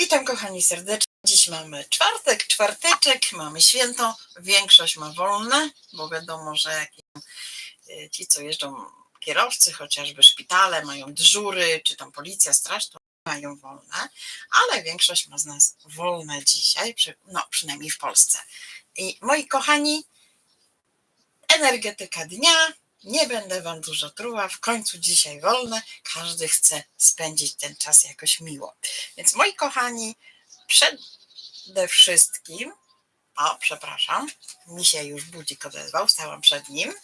Witam kochani serdecznie. Dziś mamy czwartek, czwarteczek, mamy święto. Większość ma wolne, bo wiadomo, że jak y, ci, co jeżdżą kierowcy, chociażby szpitale, mają dyżury, czy tam policja, straż, to mają wolne, ale większość ma z nas wolne dzisiaj, no przynajmniej w Polsce. I moi kochani, energetyka dnia. Nie będę wam dużo truła, w końcu dzisiaj wolne. Każdy chce spędzić ten czas jakoś miło. Więc moi kochani, przede wszystkim, o, przepraszam, mi się już budzik odezwał, stałam przed nim.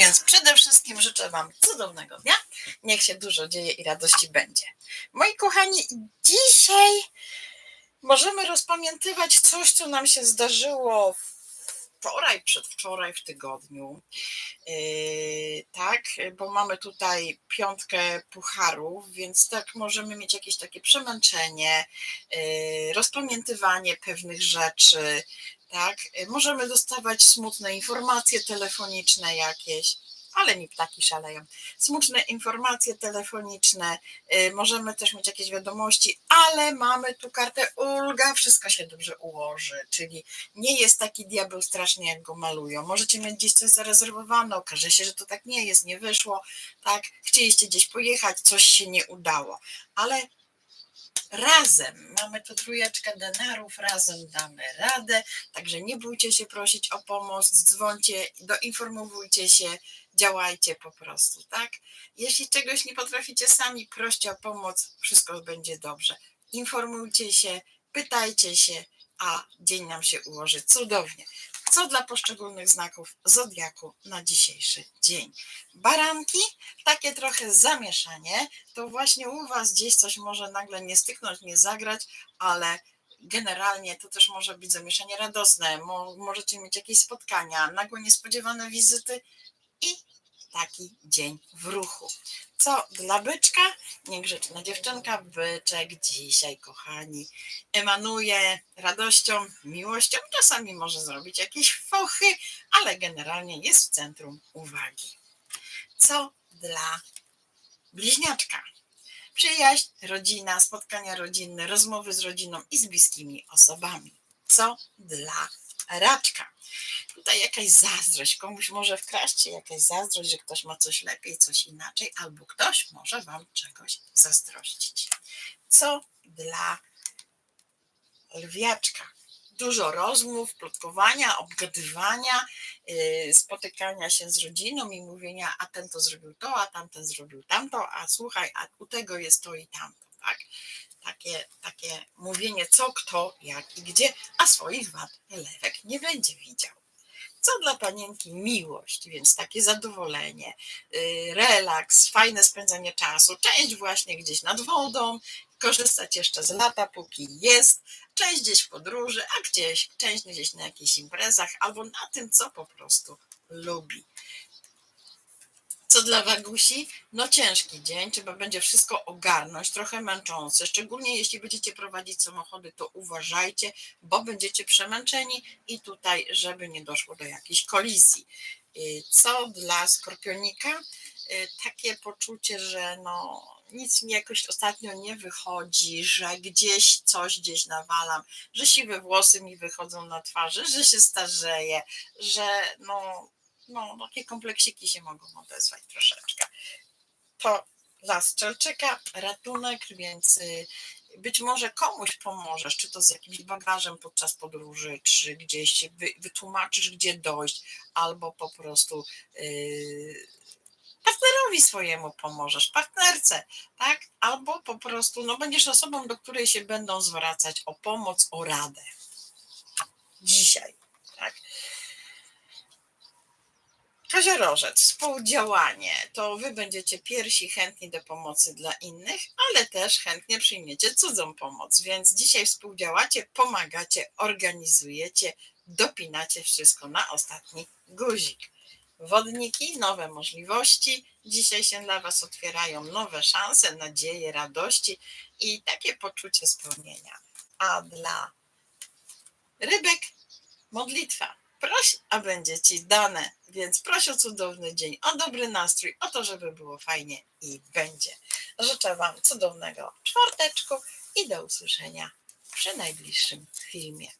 Więc przede wszystkim życzę Wam cudownego dnia. Niech się dużo dzieje i radości będzie. Moi kochani, dzisiaj możemy rozpamiętywać coś, co nam się zdarzyło wczoraj, przedwczoraj w tygodniu. Yy, tak, bo mamy tutaj piątkę pucharów, więc tak możemy mieć jakieś takie przemęczenie, yy, rozpamiętywanie pewnych rzeczy. Tak, Yy, możemy dostawać smutne informacje telefoniczne jakieś, ale mi ptaki szaleją. Smutne informacje telefoniczne, yy, możemy też mieć jakieś wiadomości, ale mamy tu kartę ulga, wszystko się dobrze ułoży, czyli nie jest taki diabeł strasznie, jak go malują. Możecie mieć gdzieś coś zarezerwowane, okaże się, że to tak nie jest, nie wyszło, tak? Chcieliście gdzieś pojechać, coś się nie udało, ale razem mamy tu trójeczkę denarów, razem damy radę, także nie bójcie się prosić o pomoc, dzwońcie, doinformowujcie się, działajcie po prostu, tak? Jeśli czegoś nie potraficie sami, proście o pomoc, wszystko będzie dobrze. Informujcie się, pytajcie się, a dzień nam się ułoży cudownie. Co dla poszczególnych znaków zodiaku na dzisiejszy dzień? Baranki, takie trochę zamieszanie, to właśnie u Was gdzieś coś może nagle nie styknąć, nie zagrać, ale generalnie to też może być zamieszanie radosne. Mo, możecie mieć jakieś spotkania, nagłe niespodziewane wizyty i taki dzień w ruchu. Co dla byczka? Niegrzeczna dziewczynka, byczek dzisiaj, kochani, emanuje radością, miłością. Czasami może zrobić jakieś fochy, ale generalnie jest w centrum uwagi. Co dla bliźniaczka? Przyjaźń, rodzina, spotkania rodzinne, rozmowy z rodziną i z bliskimi osobami. Co dla raczka? Tutaj jakaś zazdrość, komuś może wkraść się jakaś zazdrość, że ktoś ma coś lepiej, coś inaczej, albo ktoś może wam czegoś zazdrościć. Co dla lwiaczka? Dużo rozmów, plotkowania, obgadywania, yy, spotykania się z rodziną i mówienia, a ten to zrobił to, a tamten zrobił tamto, a słuchaj, a u tego jest to i tamto, tak? Takie, takie mówienie co, kto, jak i gdzie, a swoich wad lewek nie będzie widział. Co dla panienki miłość, więc takie zadowolenie, yy, relaks, fajne spędzanie czasu, część właśnie gdzieś nad wodą, korzystać jeszcze z lata, póki jest, część gdzieś w podróży, a gdzieś, część gdzieś na jakichś imprezach albo na tym, co po prostu lubi. Co dla Wagusi? No ciężki dzień, trzeba będzie wszystko ogarnąć, trochę męczący, szczególnie jeśli będziecie prowadzić samochody, to uważajcie, bo będziecie przemęczeni i tutaj, żeby nie doszło do jakiejś kolizji. Y, Co dla Skorpionika? Y, Takie poczucie, że no nic mi jakoś ostatnio nie wychodzi, że gdzieś coś gdzieś nawalam, że siwe włosy mi wychodzą na twarzy, że się starzeję, że no no, takie kompleksiki się mogą odezwać troszeczkę. To dla Strzelczyka ratunek, więc y, być może komuś pomożesz, czy to z jakimś bagażem podczas podróży, czy gdzieś wy, wytłumaczysz, gdzie dojść, albo po prostu yy, partnerowi swojemu pomożesz, partnerce, tak? Albo po prostu no, będziesz osobą, do której się będą zwracać o pomoc, o radę. Dzisiaj, tak? Koziorożec, współdziałanie, to wy będziecie pierwsi chętni do pomocy dla innych, ale też chętnie przyjmiecie cudzą pomoc, więc dzisiaj współdziałacie, pomagacie, organizujecie, dopinacie wszystko na ostatni guzik. Wodniki, nowe możliwości, dzisiaj się dla was otwierają nowe szanse, nadzieje, radości i takie poczucie spełnienia. A dla Rybek, modlitwa. Proś, a będzie ci dane. Więc proś o cudowny dzień, o dobry nastrój, o to, żeby było fajnie i będzie. Życzę Wam cudownego czwarteczku i do usłyszenia przy najbliższym filmie.